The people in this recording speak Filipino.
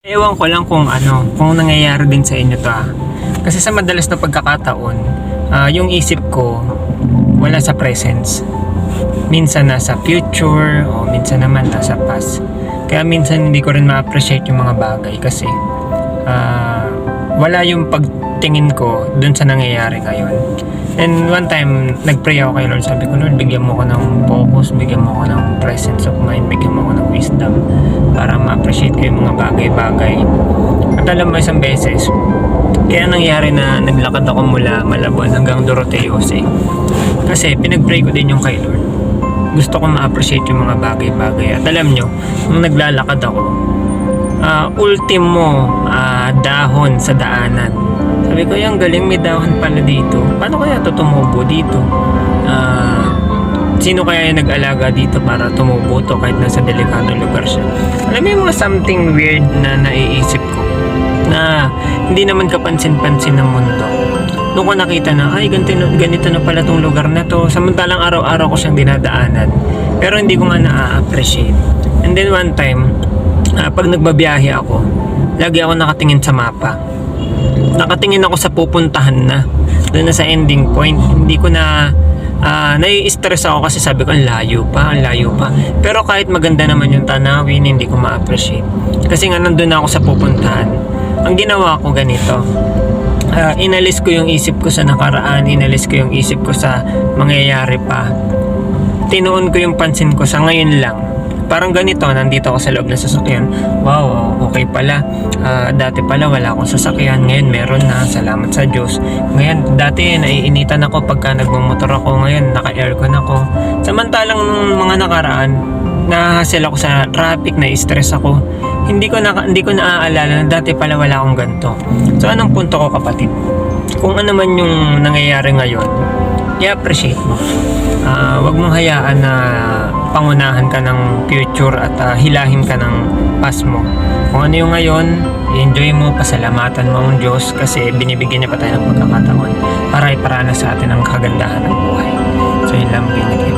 Ewan ko lang kung ano, kung nangyayari din sa inyo to ah. Kasi sa madalas na pagkakataon, ah, yung isip ko wala sa presence. Minsan nasa future o minsan naman nasa past. Kaya minsan hindi ko rin ma-appreciate yung mga bagay kasi ah, wala yung pagtingin ko dun sa nangyayari ngayon. And one time, nag-pray ako kay Lord. Sabi ko, Lord, bigyan mo ko ng focus, bigyan mo ko ng presence of mind, bigyan mo ko ng wisdom para ma-appreciate ko yung mga bagay-bagay. At alam mo, isang beses, kaya nangyari na naglakad ako mula Malabon hanggang Doroteos eh. Kasi pinag-pray ko din yung kay Lord. Gusto ko ma-appreciate yung mga bagay-bagay. At alam nyo, nung naglalakad ako, ah ultimo ah, dahon sa daanan. Sabi ko, yung galing may dahon pala dito. Paano kaya to tumubo dito? Ah, sino kaya yung nag-alaga dito para tumubo to kahit nasa delikadong lugar siya? Alam mo yung mga something weird na naiisip ko na hindi naman kapansin-pansin ng mundo. Doon ko nakita na, ay, ganito, ganito na pala tong lugar na to. Samantalang araw-araw ko siyang dinadaanan. Pero hindi ko nga na-appreciate. And then one time, ah, pag nagbabiyahe ako, lagi ako nakatingin sa mapa. Nakatingin ako sa pupuntahan na. Doon na sa ending point. Hindi ko na ah nai-stress ako kasi sabi ko, ang layo pa, ang layo pa. Pero kahit maganda naman yung tanawin, hindi ko ma-appreciate. Kasi nga nandun na ako sa pupuntahan. Ang ginawa ko ganito, ah, inalis ko yung isip ko sa nakaraan, inalis ko yung isip ko sa mangyayari pa. Tinuon ko yung pansin ko sa ngayon lang. Parang ganito, nandito ako sa loob ng sasakyan. Wow, okay pala. Ah, dati pala wala akong sasakyan. Ngayon meron na. Salamat sa Diyos. Ngayon, dati naiinitan ako pagka nagmamotor ako. Ngayon, naka-aircon ako. Samantalang nung mga nakaraan, nahasil ako sa traffic, na-stress ako. Hindi ko na hindi ko naaalala na dati pala wala akong ganito. So anong punto ko kapatid? Kung ano man yung nangyayari ngayon, i-appreciate mo. Ah, wag mong hayaan na pangunahan ka ng future at ah, hilahin ka ng past mo. Kung ano yung ngayon, enjoy mo, pasalamatan mo ang Diyos kasi binibigyan niya pa tayo ng pagkakataon para iparana sa atin ang kagandahan ng buhay. So yun lang, maging